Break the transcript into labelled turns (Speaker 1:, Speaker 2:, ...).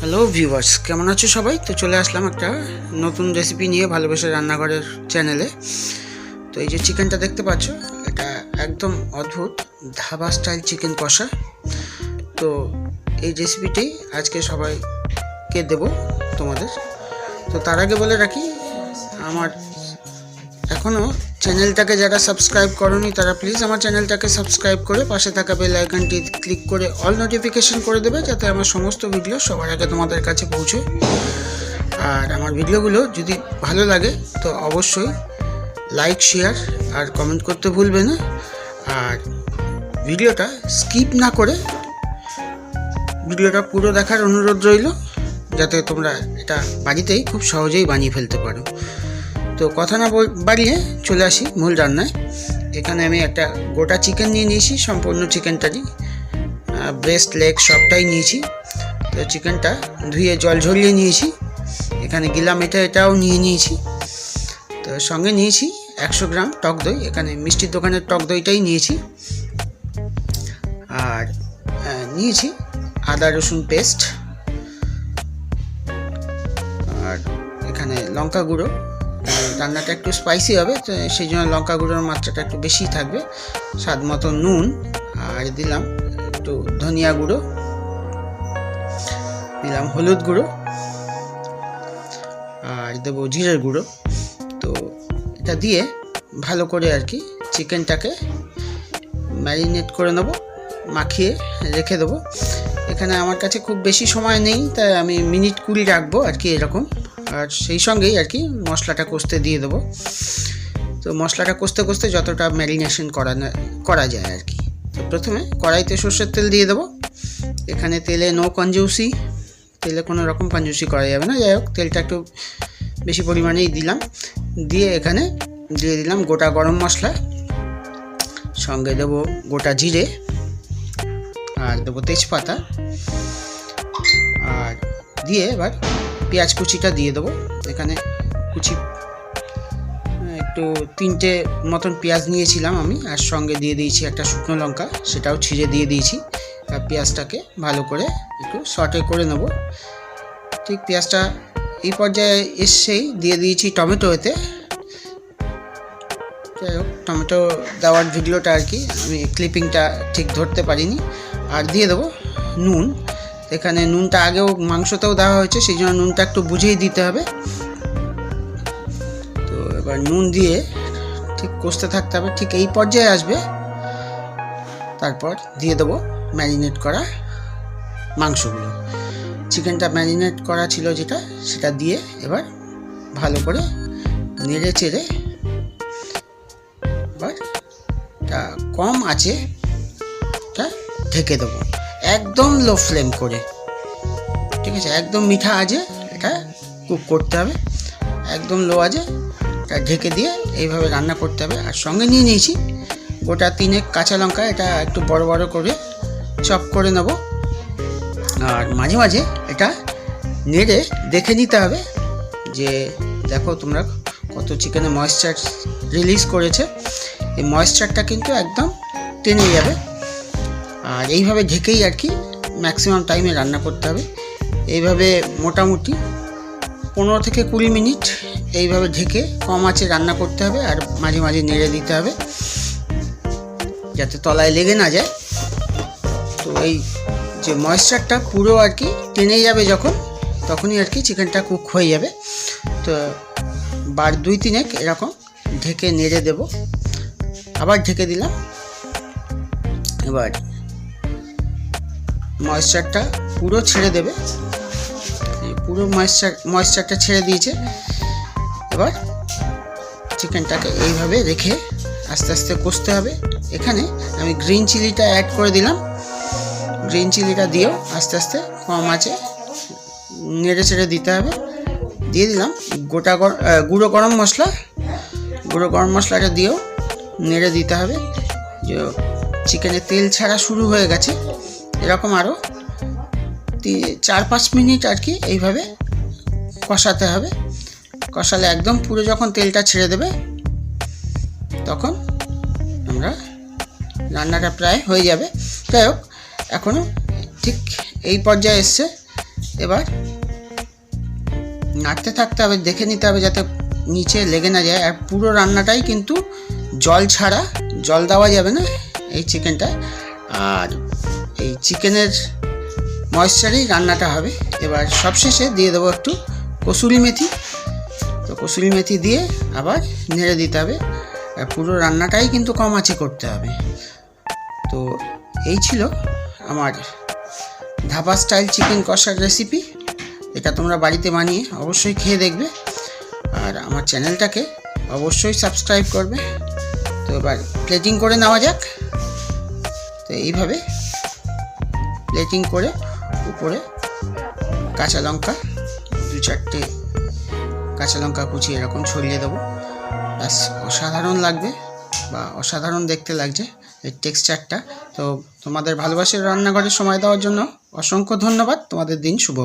Speaker 1: Hello viewers কেমন আছো সবাই? তো চলে আসলাম একটা নতুন রেসিপি নিয়ে ভালোবেসে রান্নাঘরের চ্যানেলে তো এই যে চিকেনটা দেখতে পাচ্ছ, এটা একদম অদ্ভুত, ধাবা স্টাইল চিকেন কষা। তো এই রেসিপিটাই আজকে সবাইকে দেব তোমাদের। তো তার আগে বলে রাখি, আমার এখনও চ্যানেলটাকে যারা সাবস্ক্রাইব করনি, তারা প্লিজ আমার চ্যানেলটাকে সাবস্ক্রাইব করে পাশে থাকা বেল আইকনটি ক্লিক করে অল নোটিফিকেশন করে দেবে, যাতে আমার সমস্ত ভিডিও সবার আগে তোমাদের কাছে পৌঁছে। আর আমার ভিডিওগুলো যদি ভালো লাগে, তো অবশ্যই লাইক শেয়ার আর কমেন্ট করতে ভুলবে না। আর ভিডিওটা স্কিপ না করে ভিডিওটা পুরো দেখার অনুরোধ রইল, যাতে তোমরা এটা বাড়িতেই খুব সহজেই বানিয়ে ফেলতে পারো। তো কথা না বাড়িয়ে চলে আসি মূল রান্নায়। এখানে আমি একটা গোটা চিকেন নিয়ে নিয়েছি, সম্পূর্ণ চিকেনটারই ব্রেস্ট লেগ সবটাই নিয়েছি। তো চিকেনটা ধুয়ে জল ঝরিয়ে নিয়েছি। এখানে গিলাম এটা এটাও নিয়ে নিয়েছি। তো সঙ্গে নিয়েছি একশো গ্রাম টক দই। এখানে মিষ্টির দোকানের টক দইটাই নিয়েছি। আর নিয়েছি আদা রসুন পেস্ট আর এখানে লঙ্কা গুঁড়ো। রান্নাটা একটু স্পাইসি হবে সেই জন্য লঙ্কা গুঁড়োর মাত্রাটা একটু বেশি থাকবে। স্বাদ মতো নুন, আর দিলাম একটু ধনিয়া গুঁড়ো। দিলাম হলুদ গুঁড়ো। আর দেবো জিরের গুঁড়ো। তো এটা দিয়ে ভালো করে আর কি চিকেনটাকে ম্যারিনেট করে নেব, মাখিয়ে রেখে দেবো। এখানে আমার কাছে খুব বেশি সময় নেই, তাই আমি মিনিট কুড়ি রাখব আর কি এরকম। আর সেই সঙ্গেই আর কি মশলাটা কষতে দিয়ে দেবো। তো মশলাটা কষতে কষতে যতটা ম্যারিনেশন করা করা যায় আর কি। তো প্রথমে কড়াইতে সর্ষের তেল দিয়ে দেবো। এখানে তেলে নো কঞ্জুসি তেলে কোনো রকম কঞ্জুসি করা যাবে না। যাই হোক, তেলটা একটু বেশি পরিমাণেই দিলাম। দিয়ে এখানে দিয়ে দিলাম গোটা গরম মশলা। সঙ্গে দেবো গোটা জিরে আর দেবো তেজপাতা। আর দিয়ে এবার পেঁয়াজ কুচিটা দিয়ে দেবো। এখানে কুচি একটু তিনটে মতন পেঁয়াজ নিয়েছিলাম আমি, আর সঙ্গে দিয়ে দিয়েছি একটা শুকনো লঙ্কা, সেটাও ছিঁড়ে দিয়ে দিয়েছি। আর পেঁয়াজটাকে ভালো করে একটু শর্টে করে নেব। ঠিক পেঁয়াজটা এই পর্যায়ে এসেই দিয়ে দিয়েছি টমেটো এতে যাই হোক, টমেটো দেওয়ার ভিডিওটা আর কি, আমি ক্লিপিংটা ঠিক ধরতে পারিনি। আর দিয়ে দেবো নুন। এখানে নুনটা আগেও মাংসতেও দেওয়া হয়েছে সেই জন্য নুনটা একটু বুঝেই দিতে হবে। তো এবার নুন দিয়ে ঠিক কষতে থাকতে হবে, ঠিক এই পর্যায়ে আসবে। তারপর দিয়ে দেবো ম্যারিনেট করা মাংসগুলো। চিকেনটা ম্যারিনেট করা ছিল যেটা, সেটা দিয়ে এবার ভালো করে নেড়ে চেড়ে এবার কম আছে ঢেকে দেবো। একদম লো ফ্লেম করে। ঠিক আছে? একদম মিঠা আজে এটা কুক করতে হবে। একদম লো আজে এটা ঢেকে দিয়ে এইভাবে রান্না করতে হবে। আর সঙ্গে নিয়ে নিয়েছি গোটা তিনেক কাঁচা লঙ্কা, এটা একটু বড় বড় করে চপ করে নেব। আর মাঝে মাঝে এটা নেড়ে দেখে নিতে হবে যে, দেখো তোমরা কত চিকেনে ময়েশ্চার রিলিজ করেছে। এই ময়েশ্চারটা কিন্তু একদম টেনে যাবে। আর এইভাবে ঢেকেই আর কি ম্যাক্সিমাম টাইমে রান্না করতে হবে। এইভাবে মোটামুটি পনেরো থেকে কুড়ি মিনিট এইভাবে ঢেকে কম আঁচে রান্না করতে হবে আর মাঝে মাঝে নেড়ে দিতে হবে যাতে তলায় লেগে না যায়। তো এই যে ময়েশ্চারটা পুরো আর কি টেনে যাবে যখন, তখনই আর কি চিকেনটা কুক হয়ে যাবে। তো বার দুই তিনেক এরকম ঢেকে নেড়ে দেব। আবার ঢেকে দিলাম। এবার ময়েশ্চারটা পুরো ছেড়ে দেবে। পুরো ময়েশ্চার ময়েশ্চারটা ছেড়ে দিয়েছে। এবার চিকেনটাকে এইভাবে রেখে আস্তে আস্তে কষতে হবে। এখানে আমি গ্রিন চিলিটা অ্যাড করে দিলাম। গ্রিন চিলিটা দিয়েও আস্তে আস্তে কম আছে, নেড়ে চেড়ে দিতে হবে। দিয়ে দিলাম গোটা গুঁড়ো গরম মশলা। গুঁড়ো গরম মশলাটা দিয়েও নেড়ে দিতে হবে। যে চিকেনে তেল ছাড়া শুরু হয়ে গেছে। এরকম আরও চার পাঁচ মিনিট আর কি এইভাবে কষাতে হবে। কষালে একদম পুরো যখন তেলটা ছেড়ে দেবে, তখন আমরা রান্নাটা প্রায় হয়ে যাবে। যাই হোক এখনও ঠিক এই পর্যায়ে এসছে। এবার নাড়তে থাকতে হবে, দেখে নিতে হবে যাতে নিচে লেগে না যায়। আর পুরো রান্নাটাই কিন্তু জল ছাড়া, জল দেওয়া যাবে না এই চিকেনটা আর এই চিকেনের ময়েশ্চারেই রান্নাটা হবে। এবার সবশেষে দিয়ে দেবো একটু কসুরি মেথি। তো কসুরি মেথি দিয়ে আবার নেড়ে দিতে হবে। পুরো রান্নাটাই কিন্তু কম আঁচে করতে হবে। তো এই ছিল আমার ধাবা স্টাইল চিকেন কষার রেসিপি। এটা তোমরা বাড়িতে বানিয়ে অবশ্যই খেয়ে দেখবে। আর আমার চ্যানেলটাকে অবশ্যই সাবস্ক্রাইব করবে। তো এবার প্লেটিং করে নেওয়া যাক। তো এইভাবে প্লেটিং করে উপরে কাঁচা লঙ্কা, দু চারটে কাঁচা লঙ্কা কুচি এরকম ছড়িয়ে দেবো। ব্যাস, অসাধারণ লাগবে বা অসাধারণ দেখতে লাগছে এই টেক্সচারটা তো তোমাদের ভালোবাসার রান্নাঘরে সময় দেওয়ার জন্য অসংখ্য ধন্যবাদ। তোমাদের দিন শুভ